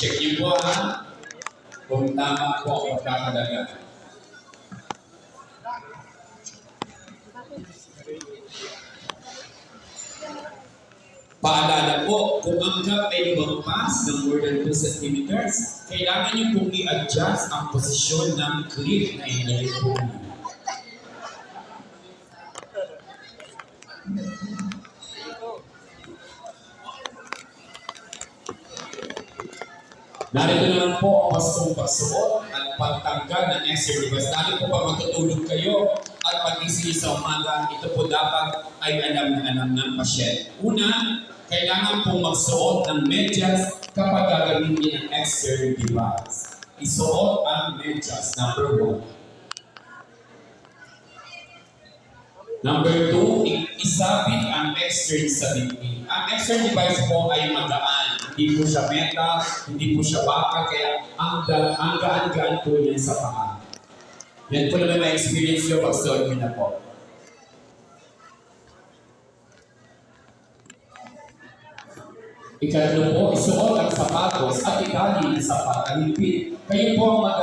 Check niyo po ha. Kung tama po ang pagkakalaga. Paalala po, kung ang cup ay lumagpas ng more than 2 centimeters, kailangan niyo pong i-adjust ang posisyon ng clip na ilalim Narito naman po ang pastong pagsuot at pagtanggal ng extra device. Lalo po pag matutulog kayo at pag-ising sa umaga, ito po dapat ay alam na alam ng pasyente. Una, kailangan po magsuot ng medyas kapag gagamitin ang extra device. Isuot ang medyas, number one. Number two, isabit ang extern sa bibig. Ang extern device po ay magaan. Hindi po siya metal, hindi po siya bakal, kaya ang, ang gaan-gaan po yan sa paa. Yan po naman may experience nyo pag suot nyo na po. Ikatlo po, isuot ang sapatos at itali ang hipit. Kayo po ang mag